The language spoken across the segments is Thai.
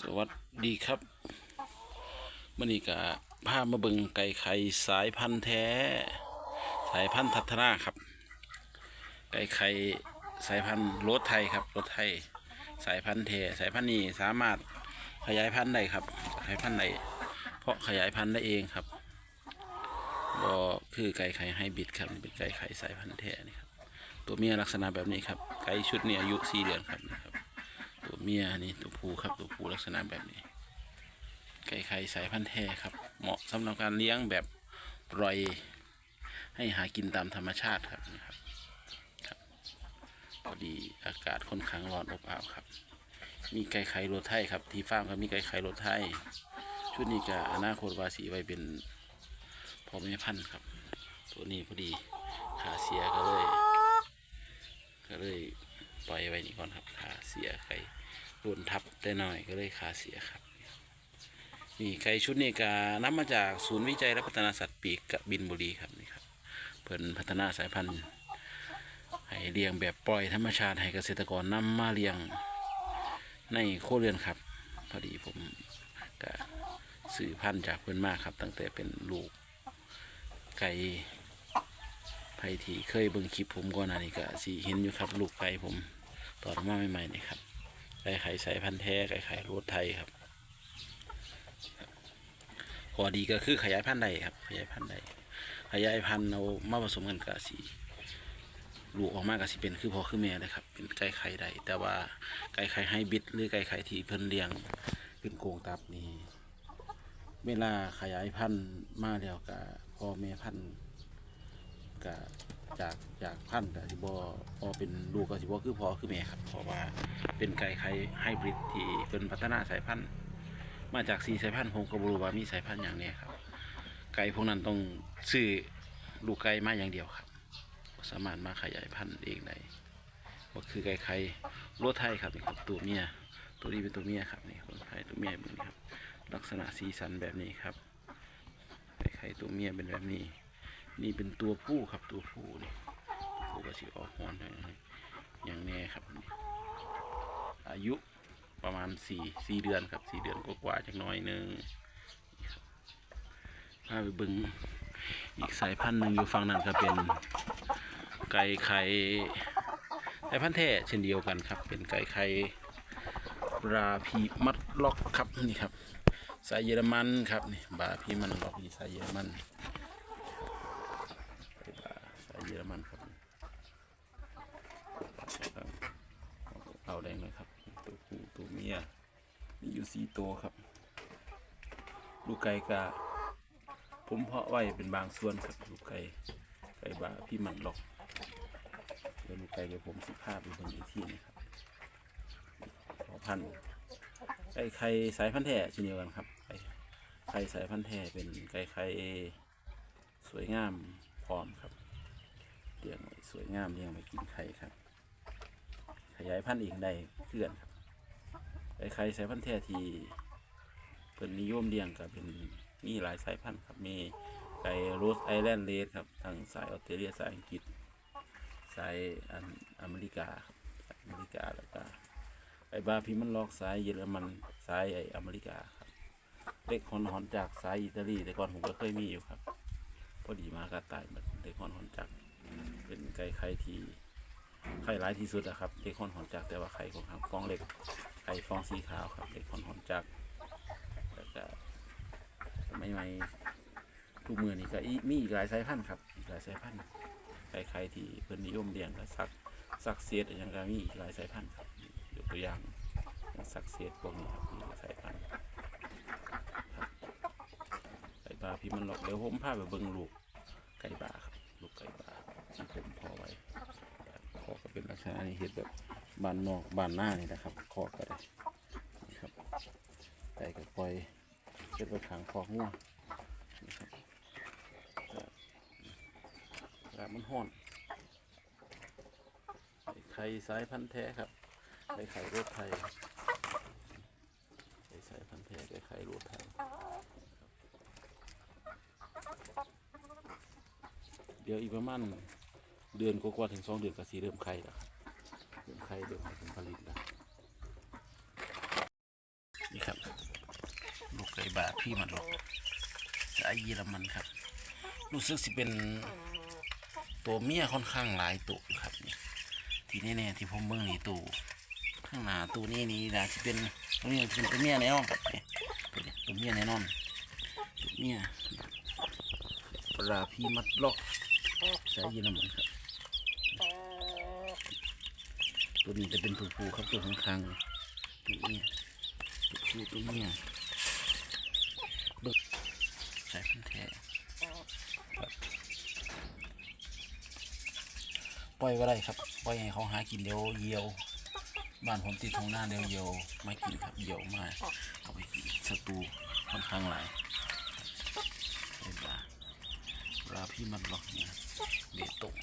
สวัสดีครับมื่อนี้ก็พามาเบิงไก่ไข่สายพันธุ์แท้ สายพันธุ์ทัศนาครับ ไก่ไข่สายพันธุ์รถไทยครับรถไทย สายพันธุ์แท้สายพันธุ์นี้สามารถขยายพันธุ์ได้ครับ ขยายพันธุ์ได้เพราะขยายพันธุ์ได้เองครับก็คือไก่ไข่ไฮบริดครับเป็นไก่ไข่สายพันธุ์แท้นี่ครับตัวเมียลักษณะแบบนี้ครับไก่ชุดนี้อายุสี่เดือนครับนะครับ ตัวเมียนี่ตัวผู้ครับตัวผู้ลักษณะแบบนี้ ไก่ไข่สายพันธุ์แท้ครับ เหมาะสำหรับการเลี้ยงแบบปล่อย ให้หากินตามธรรมชาติครับนะครับครับพอดีอากาศค่อนข้างร้อนอบอ้าวครับ มีไก่ไข่รถไทยครับที่ฟาร์มครับมีไก่ไข่รถไทยชุดนี้ก็อนาคตวาสีไว้เป็นพ่อแม่พันธุ์ครับ ตัวนี้พอดีขาเสียก็เลยก็เลย ปล่อยไว้นี่ก่อนครับขาเสียไก่โดนทับได้หน่อยก็เลยขาเสียครับ นี่ไก่ชุดนี้ก็นำมาจากศูนย์วิจัยและพัฒนาสัตว์ปีกกบินบุรีครับนี่ครับเพิ่นพัฒนาสายพันธุ์ให้เลี้ยงแบบปล่อยธรรมชาติให้เกษตรกรนำมาเลี้ยงในโคเรือนครับ พอดีผมก็สื่อพันธุ์จากเพื่อนมากครับ ตั้งแต่เป็นลูกไก่ ผที่เคยเบิ่งคลิปผมก่อนหน้านี้ก็สิเห็นอยู่ครับ ลูกไก่ผมตอนมาใหม่ๆนี่ครับไก่ไข่สายพันธุ์แท้ไก่ไข่รถไทยครับข้อดีก็คือขยายพันธุ์ได้ครับ ขยายพันธุ์ได้ขยายพันธุ์เอามาผสมกันกับสีลูกออกมากับสิเป็นคือพ่อคือแม่เลยครับ เป็นไก่ไข่ได้แต่ว่าไก่ไข่ไฮบริดหรือไก่ไข่ที่เพิ่นเลี้ยงเป็นโกงตับนี่เวลาขยายพันธุ์มาแล้วกับพ่อแม่พันธุ์ ก็จากจากพันธุ์กับสิบพอเป็นลูกกับสิบคือพอคือแม่ครับเพราะว่าเป็นไก่ไข่ไฮบริดที่เป็นพัฒนาสายพันธุ์ มาจากสีสายพันธุ์ผมก็บรู้ว่ามีสายพันธุ์อย่างนี้ครับ ไก่พวกนั้นต้องซื้อลูกไก่มาอย่างเดียวครับ สามารถมาขยายพันธุ์เองได้ก็คือไก่ไข่รัวไทยครับนี่ครับตัวเมียตัวนี้เป็นตัวเมียครับนี่คนไทยตัวเมียแบบนี้ครับ ลักษณะสีสันแบบนี้ครับไก่ไข่ตัวเมียเป็นแบบนี้ นี่เป็นตัวผู้ครับตัวผู้นี่ผู้ก็สิออกหอนหน่อยๆอย่างแน่ครับอายุประมาณสี่สี่เดือนครับสี่เดือนกว่าๆจักน้อยหนึงนี่ครับพาไปเบึงอีกสายพันธุ์หนึ่งอยู่ฝั่งนั้นก็เป็นไก่ไข่สายพันธุ์แท้เช่นเดียวกันครับ เป็นไก่ไข่ราพีมัดล็อกครับนี่ครับสายเยอรมันครับนี่บาพีมันล็อกนี่สายเยอรมัน ยเยอรมันครับเอาแดงเลยครับ ตัวผู้ตัวเมียมีอยู่สี่ตัวครับ ลูกไก่กะผมเพาะไว้เป็นบางส่วนครับลูกไก่ไก่บาพี่มันหลอกเดี๋ยวลูกไก่เดี๋ยวผมสิภาพไปเบิ่งอีกที่นะครับพอพันธุ์ไก่ไข่สายพันธุ์แท้เช่นเดียวกันครับไก่ไข่สายพันธุ์แท้เป็นไก่ไข่สวยงามพร้อมครับ เลี้ยงสวยงามเลี้ยงไว้กินไข่ครับ ขยายพันธุ์อีกได้เพื่อนครับไก่ไข่สายพันธุ์แท้ที่เป็นนิยมเลี้ยงก็เป็นมีหลายสายพันธุ์ครับมีไก่โรสไอแลนด์เลดครับทางสายออสเตรเลียสายอังกฤษสายอันอเมริกาครับสายอเมริกาแล้วก็ไก่บาพิมันล็อกสายเยอรมันสายไออเมริกาครับเล็กฮอนฮอนจากสายอิตาลีแต่ก่อนผมก็เคยมีอยู่ครับ พอดีมากระต่ายมันเด็กหอนหอนจัก เป็นไก่ไข่ที่ไข่ร้ายที่สุดอะครับเด็กหอนหอนจักแต่ว่าไข่ของทางฟองเล็กไข่ฟองสีขาวครับเด็กหอนหอนจักแล้วก็สมัยใหม่ทุกมือนี่ก็มีอีกหลายสายพันธุ์ครับอีกหลายสายพันธุ์ไก่ไข่ที่เพิ่นนิยมเลี้ยงก็สักสักเซตอย่างก็มีอีกหลายสายพันธุ์ครับยกตัวอย่างสักเซตพวกนี้ครับมีหลายสายพันธุ์ไก่บาพี่มันหลอกเดี๋ยวผมพาไปเบิ่งลูกไก่บาครับลูกไก่บา ที่ผมพอไว้คอก็เป็นลักษณะนี้เห็ดแบบบานนอกบานหน้านี่นะครับคอก็ได้นี่ครับไก่ก็ปล่อยเก็บไว้ขางคอกงัวนี่ครับอากาศมันห้อนไข่สายพันธุ์แท้ครับไก่ไข่รถไทยไก่สายพันธุ์แท้ไก่ไข่รถไทยเดี๋ยวอีกประมาณ เดือนกว่าถึงสองเดือนก็สีเริ่มไข่แล้วครับเริ่มไข่เริ่มให้ผลผลิตแล้วครับลูกไก่บาพี่มันหลอกสายเยอรมันครับ รู้สึกสิเป็นตัวเมียค่อนข้างหลายตัวอยู่ครับที่แน่ๆที่ผมเบิ่งนี่ตัวข้างหน้าตัวนี้นี่นะสิเป็นตัวนี้เป็นตัวเมียแน่นอนครับนี่ตัวนี้ตัวเมียแน่นอนตัวเมียปลาพี่มัดล็อกสายเยอรมันครับ ตัวนี้จะเป็นตัวผู้ครับตัวข้างๆตัวเมียตัวผู้ตัวเมียบิ่งสายพันธุ์แท้ปล่อยไว้ได้ครับปล่อยให้เขาหากินเดี๋ยวเยียวบ้านผมติดทองหน้าเดี๋ยวเยียวไม่กินครับเยียวมาเอาไปกินศัตรูค่อนข้างหลายเวลาเวลาพี่มันหลอกเนี่ยเบียดตก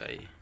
เราไก่